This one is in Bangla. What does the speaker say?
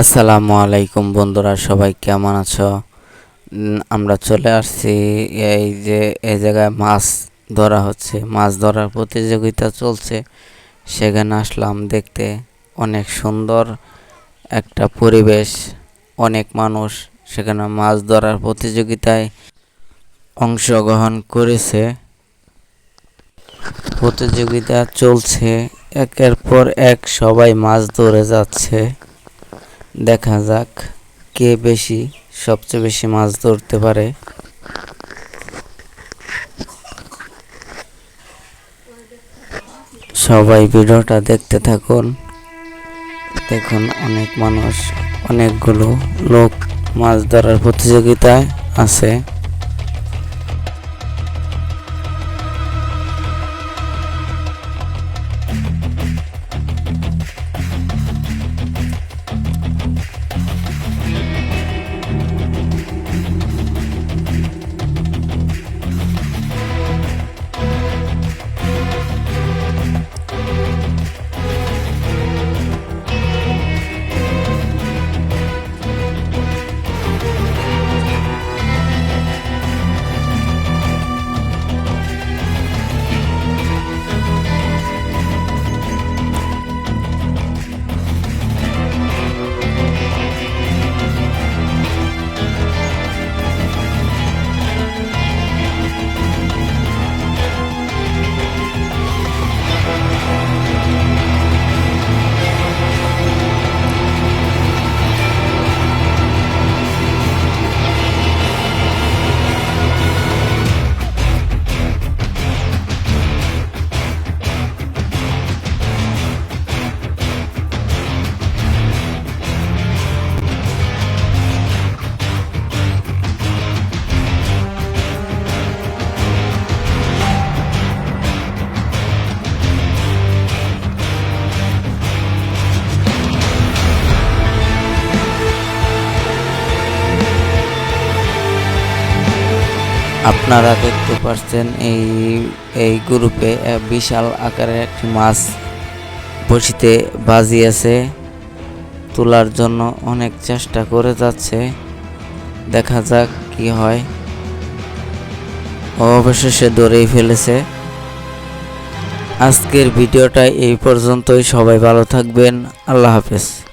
আসসালামু আলাইকুম বন্ধুরা, সবাই কেমন আছো? আমরা চলে আসছি এই যে, এই জায়গায় মাছ ধরা হচ্ছে। মাছ ধরার প্রতিযোগিতা চলছে। সেখানে আসলাম দেখতে অনেক সুন্দর একটা পরিবেশ, অনেক মানুষ সেখানে মাছ ধরার প্রতিযোগিতায় অংশগ্রহণ করেছে। প্রতিযোগিতা চলছে, একের পর এক সবাই মাছ ধরে যাচ্ছে। দেখা যাক কে বেশি, সবচেয়ে বেশি মাছ ধরতে পারে। সবাই ভিডিওটা দেখতে থাকুন। দেখুন অনেক মানুষ, অনেকগুলো লোক মাছ ধরার প্রতিযোগিতায় আছে। আপনারা দেখতে পাচ্ছেন এই এই গ্রুপে বিশাল আকারের একটি মাছ বসিতে বাজিয়েছে তোলার জন্য অনেক চেষ্টা করে যাচ্ছে। দেখা যাক কি হয়। অবশেষে ধরেই ফেলেছে। আজকের ভিডিওটা এই পর্যন্তই। সবাই ভালো থাকবেন। আল্লাহ হাফেজ।